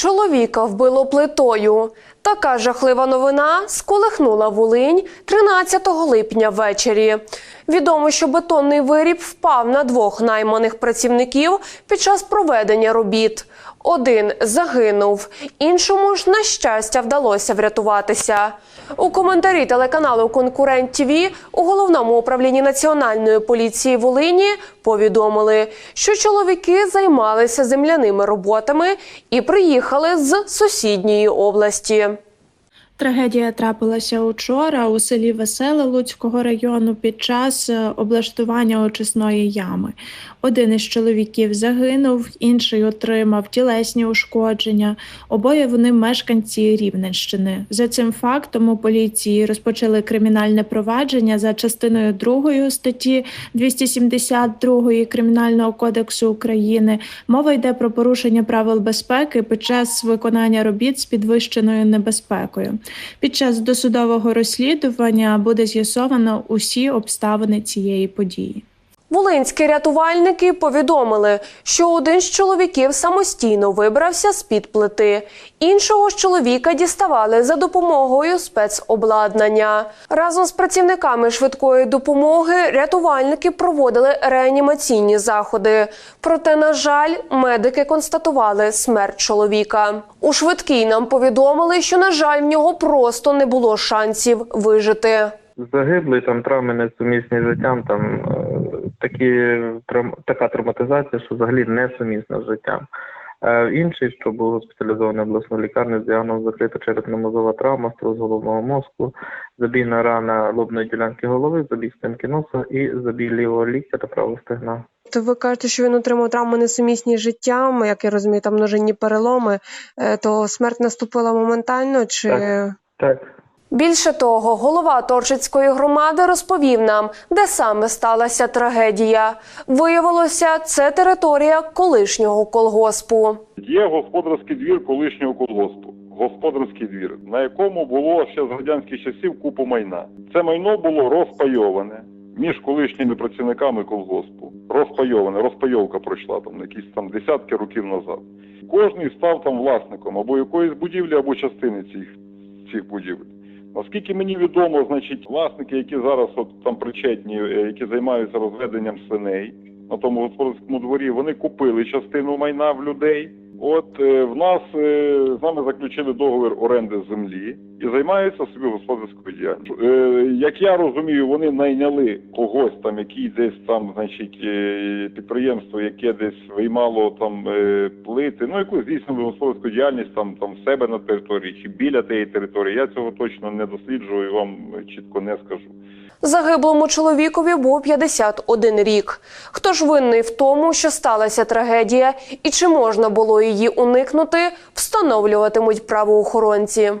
Чоловіка вбило плитою. Така жахлива новина сколихнула Волинь 13 липня ввечері. Відомо, що бетонний виріб впав на двох найманих працівників під час проведення робіт. Один загинув, іншому ж, на щастя, вдалося врятуватися. У коментарі телеканалу Конкурент ТВ у головному управлінні національної поліції Волині повідомили, що чоловіки займалися земляними роботами і приїхали з сусідньої області. Трагедія трапилася учора у селі Веселе Луцького району під час е, облаштування очисної ями. Один із чоловіків загинув, інший отримав тілесні ушкодження. Обоє вони мешканці Рівненщини. За цим фактом у поліції розпочали кримінальне провадження за частиною 2 статті 272 Кримінального кодексу України. Мова йде про порушення правил безпеки під час виконання робіт з підвищеною небезпекою. Під час досудового розслідування буде з'ясовано усі обставини цієї події. Волинські рятувальники повідомили, що один з чоловіків самостійно вибрався з під плити. Іншого ж чоловіка діставали за допомогою спецобладнання. Разом з працівниками швидкої допомоги рятувальники проводили реанімаційні заходи. Проте, на жаль, медики констатували смерть чоловіка. У швидкій нам повідомили, що на жаль, в нього просто не було шансів вижити. Загиблий, там травми несумісні життям, там е, такі, така травматизація, що взагалі несумісна з життям. Е, інший, що був госпіталізований в обласну лікарню, з діагнозом закрита черепно-мозова травма, струс головного мозку, забійна рана лобної ділянки голови, забій спинки носа і забій лівого ліктя та правого стегна. То ви кажете, що він отримав травми несумісні з життям, як я розумію, там множинні переломи, Е, то смерть наступила моментально чи. Так. Так, Більше того, голова Торчицької громади розповів нам, де саме сталася трагедія. Виявилося, це територія колишнього колгоспу. Є господарський двір колишнього колгоспу. Господарський двір, на якому було ще з радянських часів купу майна. Це майно було розпайоване між колишніми працівниками колгоспу. Розпайоване, розпайовка пройшла там якісь там десятки років назад. Кожний став там власником або якоїсь будівлі, або частини цих, цих будівель. Наскільки мені відомо, значить, власники, які зараз от там причетні, е, які займаються розведенням свиней на тому господарському дворі, вони купили частину майна в людей. От е, в нас е, з нами заключили договір оренди землі і займаються собі господарською діяльністю. Е, як я розумію, вони найняли когось там, який десь там, значить, підприємство, яке десь виймало там плити, ну якусь здійснили господарську діяльність там, там в себе на території чи біля тієї території. Я цього точно не досліджую вам чітко не скажу. Загиблому чоловікові був 51 рік. Хто ж винний в тому, що сталася трагедія, і чи можна було її уникнути, встановлюватимуть правоохоронці.